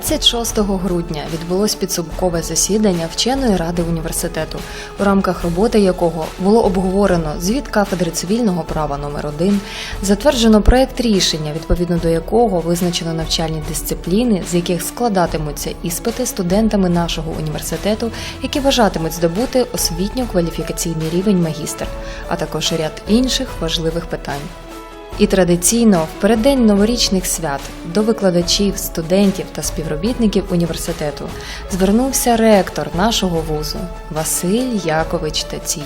26 грудня відбулось підсумкове засідання вченої ради університету, у рамках роботи якого було обговорено звіт кафедри цивільного права номер 1 затверджено проект рішення, відповідно до якого визначено навчальні дисципліни, з яких складатимуться іспити студентами нашого університету, які бажатимуть здобути освітньо-кваліфікаційний рівень магістр, а також ряд інших важливих питань. І традиційно в переддень новорічних свят до викладачів, студентів та співробітників університету звернувся ректор нашого вузу Василь Якович Тацій.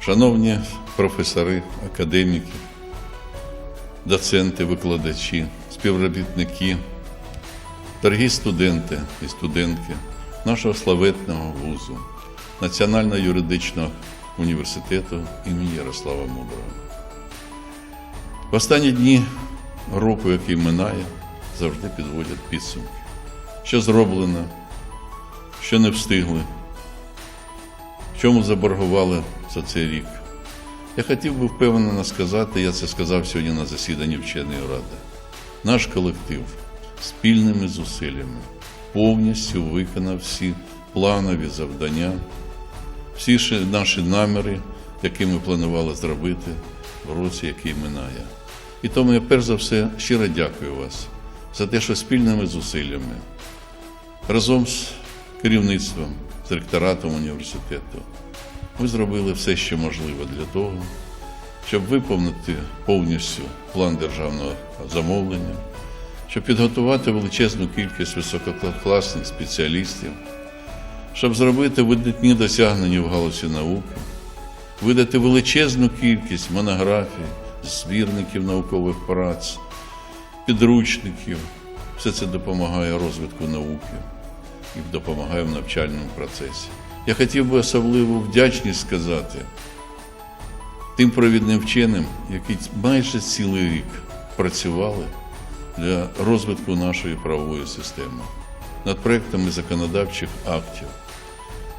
Шановні професори, академіки, доценти, викладачі, співробітники, дорогі студенти і студентки нашого славетного вузу, Національного юридичного університету імені Ярослава Мудрого. В останні дні року, який минає, завжди підводять підсумки. Що зроблено, що не встигли, в чому заборгували за цей рік. Я хотів би впевнено сказати, я це сказав сьогодні на засіданні вченої ради. Наш колектив спільними зусиллями повністю виконав всі планові завдання, всі наші наміри, які ми планували зробити в році, який минає. І тому я перш за все щиро дякую вас за те, що спільними зусиллями разом з керівництвом, з ректоратом університету ви зробили все, що можливо для того, щоб виповнити повністю план державного замовлення, щоб підготувати величезну кількість висококласних спеціалістів, щоб зробити видатні досягнення в галузі науки, видати величезну кількість монографій, збірників наукових праць, підручників. Все це допомагає розвитку науки і допомагає в навчальному процесі. Я хотів би особливу вдячність сказати тим провідним вченим, які майже цілий рік працювали для розвитку нашої правової системи, над проектами законодавчих актів,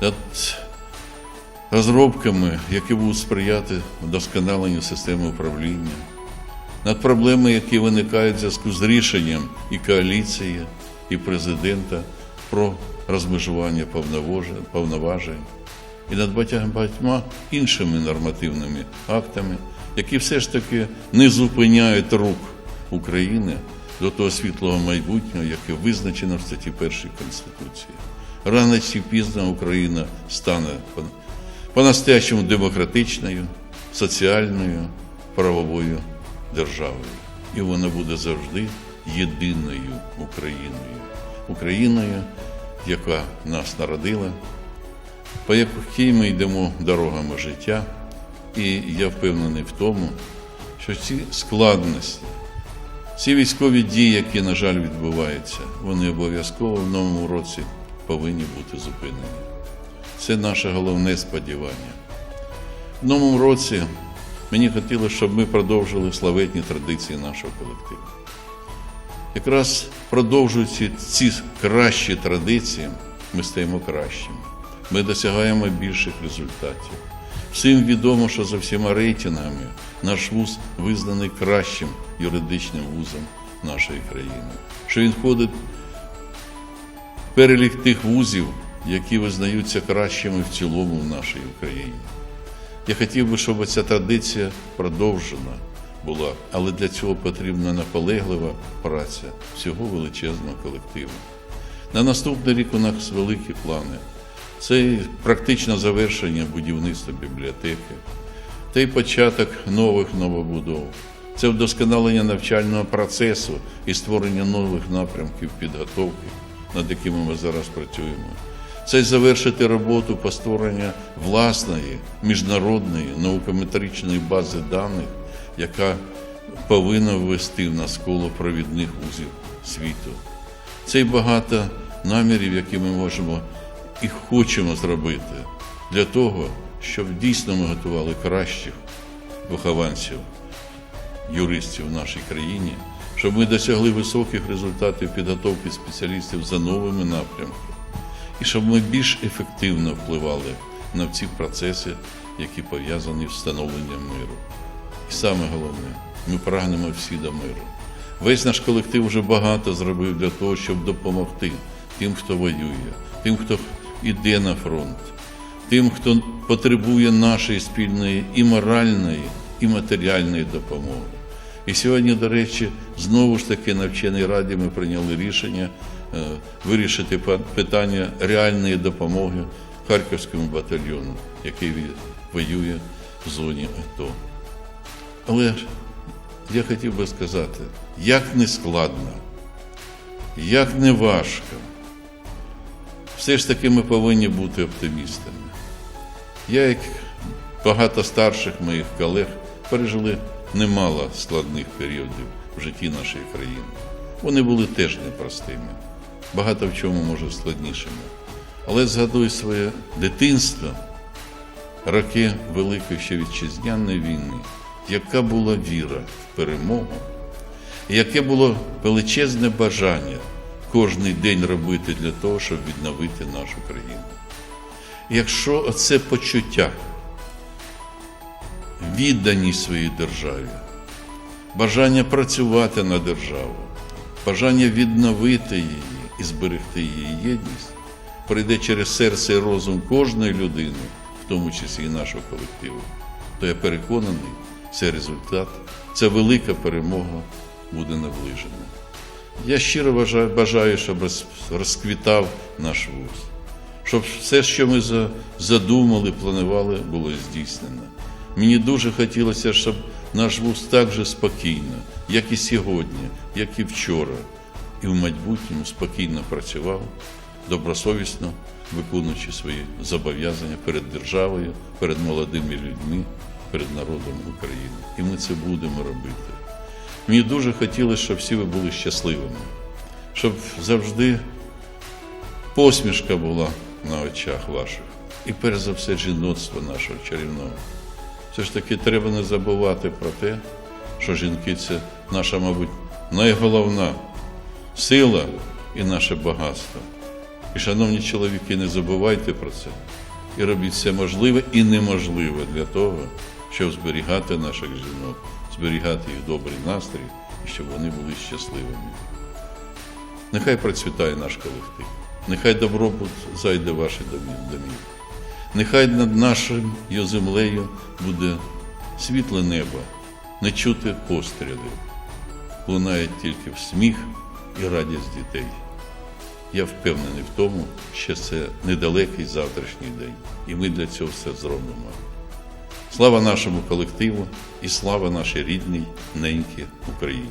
над розробками, які будуть сприяти вдосконаленню системи управління, над проблемами, які виникають в зв'язку з рішенням і коаліції, і президента про розмежування повноважень- і над багатьма- іншими нормативними актами, які все ж таки не зупиняють рук України до того світлого майбутнього, яке визначено в статті 1 Конституції. Рано чи пізно Україна стане по-настоящему демократичною, соціальною, правовою державою. І вона буде завжди єдиною Україною. Україною, яка нас народила, по якій ми йдемо дорогами життя. І я впевнений в тому, що ці складності, ці військові дії, які, на жаль, відбуваються, вони обов'язково в новому році повинні бути зупинені. Це наше головне сподівання. В новому році мені хотілося, щоб ми продовжили славетні традиції нашого колективу. Якраз продовжуючи ці кращі традиції, ми стаємо кращими. Ми досягаємо більших результатів. Всім відомо, що за всіма рейтингами наш вуз визнаний кращим юридичним вузом нашої країни, що він входить в перелік тих вузів, які визнаються кращими в цілому в нашій Україні. Я хотів би, щоб ця традиція продовжена була, але для цього потрібна наполеглива праця всього величезного колективу. На наступний рік у нас великі плани. Це практичне завершення будівництва бібліотеки, та й початок нових новобудов. Це вдосконалення навчального процесу і створення нових напрямків підготовки, над якими ми зараз працюємо. Це й завершити роботу по створенню власної міжнародної наукометричної бази даних, яка повинна ввести в нас коло провідних вузів світу. Це й багато намірів, які ми можемо і хочемо зробити для того, щоб дійсно ми готували кращих вихованців, юристів в нашій країні, щоб ми досягли високих результатів підготовки спеціалістів за новими напрямками, і щоб ми більш ефективно впливали на ці процеси, які пов'язані з встановленням миру. І саме головне, ми прагнемо всі до миру. Весь наш колектив вже багато зробив для того, щоб допомогти тим, хто воює, тим, хто йде на фронт, тим, хто потребує нашої спільної і моральної, і матеріальної допомоги. І сьогодні, до речі, знову ж таки на вченій раді ми прийняли рішення вирішити питання реальної допомоги Харківському батальйону, який воює в зоні АТО. Але я хотів би сказати, як не складно, як не важко, все ж таки ми повинні бути оптимістами. Я, як багато старших моїх колег, пережили немало складних періодів в житті нашої країни. Вони були теж непростими, багато в чому, може, складнішими. Але згадую своє дитинство, роки Великої ще вітчизняної війни, яка була віра в перемогу, і яке було величезне бажання кожний день робити для того, щоб відновити нашу країну. Якщо оце почуття, відданість своїй державі, бажання працювати на державу, бажання відновити її і зберегти її єдність, прийде через серце і розум кожної людини, в тому числі і нашого колективу, то я переконаний, це результат, це велика перемога буде наближена. Я щиро бажаю, щоб розквітав наш вуз, щоб все, що ми задумали, планували, було здійснено. Мені дуже хотілося, щоб наш вуз так же спокійно, як і сьогодні, як і вчора, і в майбутньому спокійно працював, добросовісно виконуючи свої зобов'язання перед державою, перед молодими людьми, перед народом України. І ми це будемо робити. Мені дуже хотілося, щоб всі ви були щасливими, щоб завжди посмішка була на очах ваших. І перш за все жіноцтво нашого чарівного. Все ж таки треба не забувати про те, що жінки це наша, мабуть, найголовна сила і наше багатство. І, шановні чоловіки, не забувайте про це і робіть все можливе і неможливе для того, щоб зберігати наших жінок, зберігати їх добрий настрій і щоб вони були щасливими. Нехай процвітає наш колектив, нехай добробут зайде в ваші домі- домівки. Нехай над нашою землею буде світле небо, не чути пострілів, лунає тільки в сміх і радість дітей. Я впевнений в тому, що це недалекий завтрашній день, і ми для цього все зробимо. Слава нашому колективу і слава нашій рідній ненькій Україні.